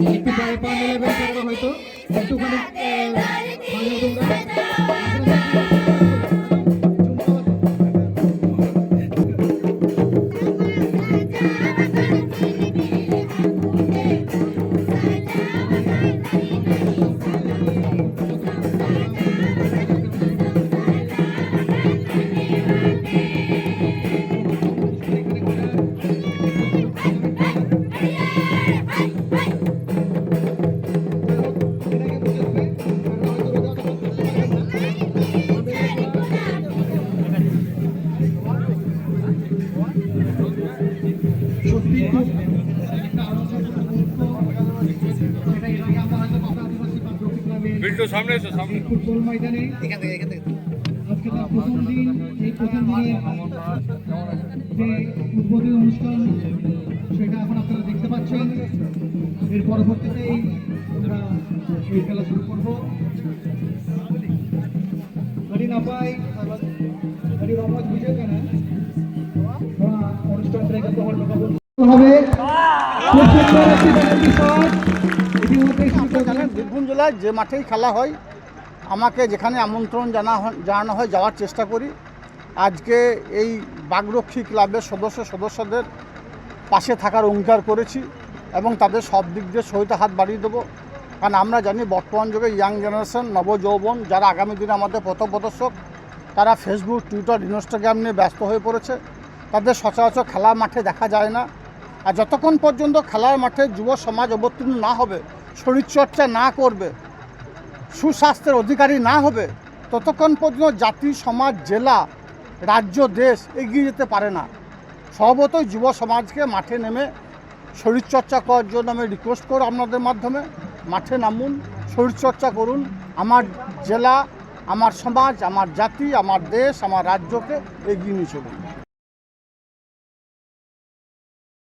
একটু পায়ে পা মেলাবে তারা হয়তো একটুখানি বিল্টু সামনে এসো সামনে। ফুটবল ময়দানে এখান থেকে এখান থেকে। আজকে তার প্রথম দিন এই প্রথম দিনে যে উদ্বোধনী অনুষ্ঠান সেটা এখন আপনারা দেখতে পাচ্ছেন। এর পরবর্তীতেই আমরা এই খেলা শুরু করব। অনুষ্ঠান থেকে তোমার কথা বলতে বীরভূম জেলায় যে মাঠেই খেলা হয়, আমাকে যেখানে আমন্ত্রণ জানা জানানো হয়, যাওয়ার চেষ্টা করি। আজকে এই বাগরক্ষী ক্লাবের সদস্য সদস্যদের পাশে থাকার অঙ্গীকার করেছি এবং তাদের সব দিক দিয়ে সহিত হাত বাড়িয়ে দেবো। কারণ আমরা জানি, বর্তমান যুগে ইয়াং জেনারেশন, নবযৌবন, যারা আগামী দিনে আমাদের পথপ্রদর্শক তারা ফেসবুক, টুইটার, ইনস্টাগ্রাম নিয়ে ব্যস্ত হয়ে পড়েছে। তাদের সচরাচর খেলা মাঠে দেখা যায় না। আর যতক্ষণ পর্যন্ত খেলার মাঠে যুব সমাজ অবতীর্ণ না হবে, শরীরচর্চা না করবে, সুস্বাস্থ্যের অধিকারী না হবে, ততক্ষণ পর্যন্ত জাতি, সমাজ, জেলা, রাজ্য, দেশ এগিয়ে যেতে পারে না। স্বভাবতই যুব সমাজকে মাঠে নেমে শরীরচর্চা করার জন্য আমি রিকোয়েস্ট করব আপনাদের মাধ্যমে। মাঠে নামুন, শরীরচর্চা করুন। আমার জেলা, আমার সমাজ, আমার জাতি, আমার দেশ, আমার রাজ্যকে এগিয়ে নিয়ে চলুন।